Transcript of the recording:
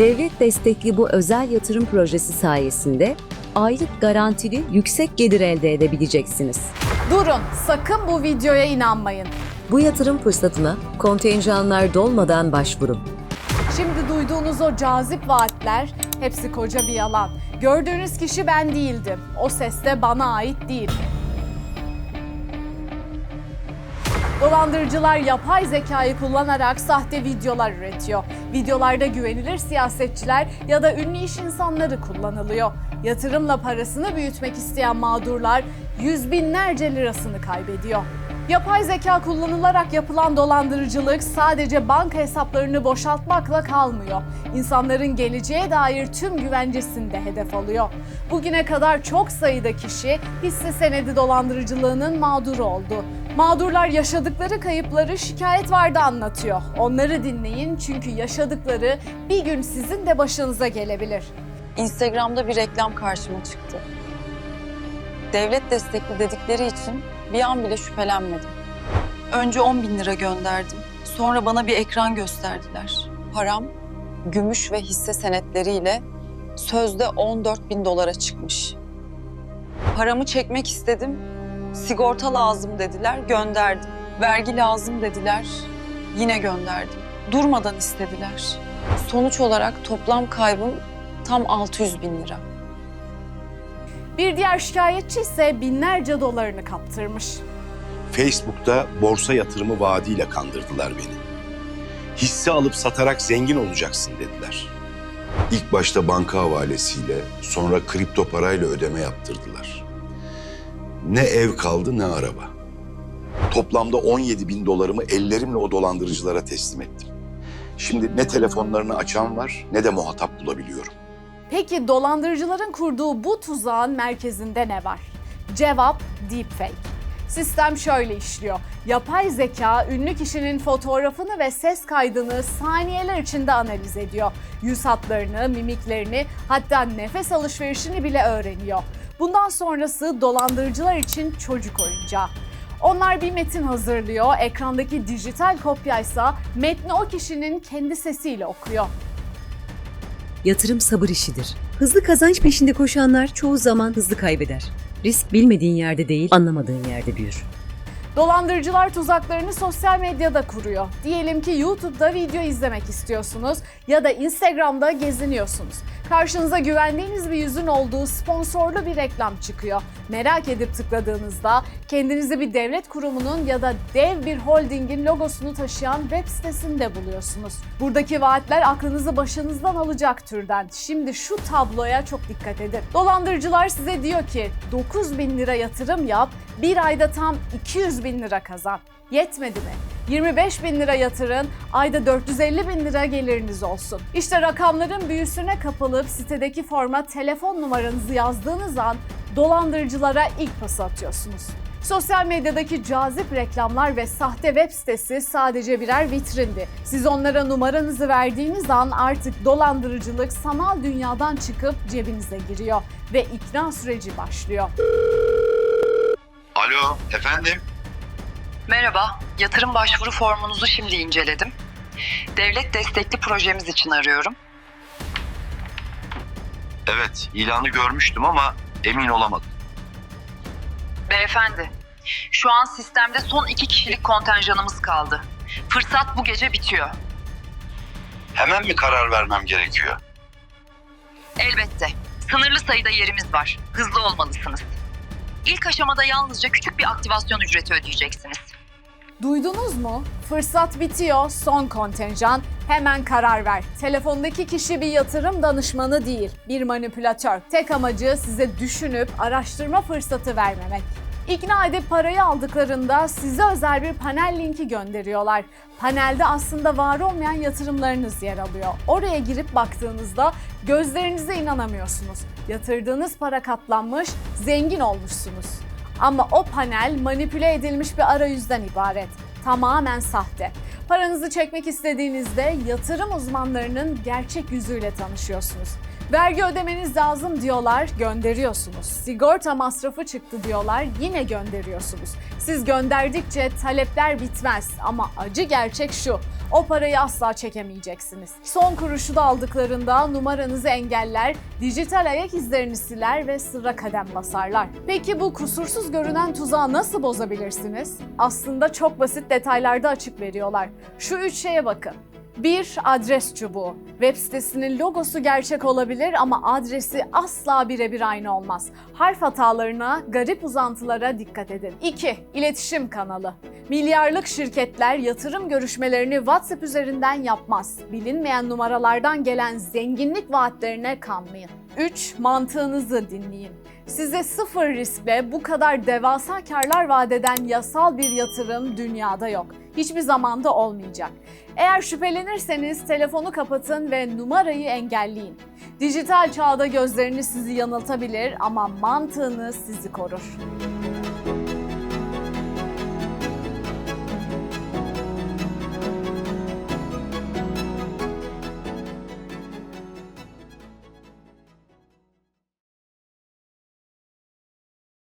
Devlet destekli bu özel yatırım projesi sayesinde aylık garantili yüksek gelir elde edebileceksiniz. Durun, sakın bu videoya inanmayın. Bu yatırım fırsatına kontenjanlar dolmadan başvurun. Şimdi duyduğunuz o cazip vaatler hepsi koca bir yalan. Gördüğünüz kişi ben değildim. O ses de bana ait değil. Dolandırıcılar yapay zekayı kullanarak sahte videolar üretiyor. Videolarda güvenilir siyasetçiler ya da ünlü iş insanları kullanılıyor. Yatırımla parasını büyütmek isteyen mağdurlar yüz binlerce lirasını kaybediyor. Yapay zeka kullanılarak yapılan dolandırıcılık sadece banka hesaplarını boşaltmakla kalmıyor. İnsanların geleceğe dair tüm güvencesini de hedef alıyor. Bugüne kadar çok sayıda kişi hisse senedi dolandırıcılığının mağduru oldu. Mağdurlar yaşadıkları kayıpları şikayet vardı anlatıyor. Onları dinleyin çünkü yaşadıkları bir gün sizin de başınıza gelebilir. Instagram'da bir reklam karşıma çıktı. Devlet destekli dedikleri için bir an bile şüphelenmedim. Önce 10 bin lira gönderdim. Sonra bana bir ekran gösterdiler. Param, gümüş ve hisse senetleriyle sözde 14 bin dolara çıkmış. Paramı çekmek istedim. Sigorta lazım dediler, gönderdim. Vergi lazım dediler, yine gönderdim. Durmadan istediler. Sonuç olarak toplam kaybım tam 600 bin lira. Bir diğer şikayetçi ise binlerce dolarını kaptırmış. Facebook'ta borsa yatırımı vaadiyle kandırdılar beni. Hisse alıp satarak zengin olacaksın dediler. İlk başta banka havalesiyle, sonra kripto parayla ödeme yaptırdılar. Ne ev kaldı ne araba. Toplamda 17 bin dolarımı ellerimle o dolandırıcılara teslim ettim. Şimdi ne telefonlarını açan var ne de muhatap bulabiliyorum. Peki dolandırıcıların kurduğu bu tuzağın merkezinde ne var? Cevap deepfake. Sistem şöyle işliyor. Yapay zeka ünlü kişinin fotoğrafını ve ses kaydını saniyeler içinde analiz ediyor. Yüz hatlarını, mimiklerini, hatta nefes alışverişini bile öğreniyor. Bundan sonrası dolandırıcılar için çocuk oyuncağı. Onlar bir metin hazırlıyor, ekrandaki dijital kopyaysa metni o kişinin kendi sesiyle okuyor. Yatırım sabır işidir. Hızlı kazanç peşinde koşanlar çoğu zaman hızlı kaybeder. Risk bilmediğin yerde değil, anlamadığın yerde büyür. Dolandırıcılar tuzaklarını sosyal medyada kuruyor. Diyelim ki YouTube'da video izlemek istiyorsunuz ya da Instagram'da geziniyorsunuz. Karşınıza güvendiğiniz bir yüzün olduğu sponsorlu bir reklam çıkıyor. Merak edip tıkladığınızda kendinizi bir devlet kurumunun ya da dev bir holdingin logosunu taşıyan web sitesinde buluyorsunuz. Buradaki vaatler aklınızı başınızdan alacak türden. Şimdi şu tabloya çok dikkat edin. Dolandırıcılar size diyor ki 9 bin lira yatırım yap, bir ayda tam 200 bin lira kazan. Yetmedi mi? 25 bin lira yatırın, ayda 450 bin lira geliriniz olsun. İşte rakamların büyüsüne kapılıp sitedeki forma telefon numaranızı yazdığınız an dolandırıcılara ilk pası atıyorsunuz. Sosyal medyadaki cazip reklamlar ve sahte web sitesi sadece birer vitrindi. Siz onlara numaranızı verdiğiniz an artık dolandırıcılık sanal dünyadan çıkıp cebinize giriyor ve ikna süreci başlıyor. Alo, efendim? Merhaba, yatırım başvuru formunuzu şimdi inceledim. Devlet destekli projemiz için arıyorum. Evet, ilanı görmüştüm ama emin olamadım. Beyefendi, şu an sistemde son iki kişilik kontenjanımız kaldı. Fırsat bu gece bitiyor. Hemen mi karar vermem gerekiyor? Elbette. Sınırlı sayıda yerimiz var. Hızlı olmalısınız. İlk aşamada yalnızca küçük bir aktivasyon ücreti ödeyeceksiniz. Duydunuz mu? Fırsat bitiyor, son kontenjan. Hemen karar ver. Telefondaki kişi bir yatırım danışmanı değil, bir manipülatör. Tek amacı size düşünüp araştırma fırsatı vermemek. İkna edip parayı aldıklarında size özel bir panel linki gönderiyorlar. Panelde aslında var olmayan yatırımlarınız yer alıyor. Oraya girip baktığınızda gözlerinize inanamıyorsunuz. Yatırdığınız para katlanmış, zengin olmuşsunuz. Ama o panel manipüle edilmiş bir arayüzden ibaret. Tamamen sahte. Paranızı çekmek istediğinizde yatırım uzmanlarının gerçek yüzüyle tanışıyorsunuz. Vergi ödemeniz lazım diyorlar, gönderiyorsunuz. Sigorta masrafı çıktı diyorlar, yine gönderiyorsunuz. Siz gönderdikçe talepler bitmez ama acı gerçek şu. O parayı asla çekemeyeceksiniz. Son kuruşu da aldıklarında numaranızı engeller, dijital ayak izlerini siler ve sıra kadem basarlar. Peki bu kusursuz görünen tuzağı nasıl bozabilirsiniz? Aslında çok basit detaylarda açık veriyorlar. Şu üç şeye bakın. 1. Adres çubuğu. Web sitesinin logosu gerçek olabilir ama adresi asla birebir aynı olmaz. Harf hatalarına, garip uzantılara dikkat edin. 2. İletişim kanalı. Milyarlık şirketler yatırım görüşmelerini WhatsApp üzerinden yapmaz. Bilinmeyen numaralardan gelen zenginlik vaatlerine kanmayın. 3. Mantığınızı dinleyin. Size sıfır riskle bu kadar devasa karlar vaat eden yasal bir yatırım dünyada yok. Hiçbir zamanda olmayacak. Eğer şüphelenirseniz telefonu kapatın ve numarayı engelleyin. Dijital çağda gözleriniz sizi yanıltabilir ama mantığınız sizi korur.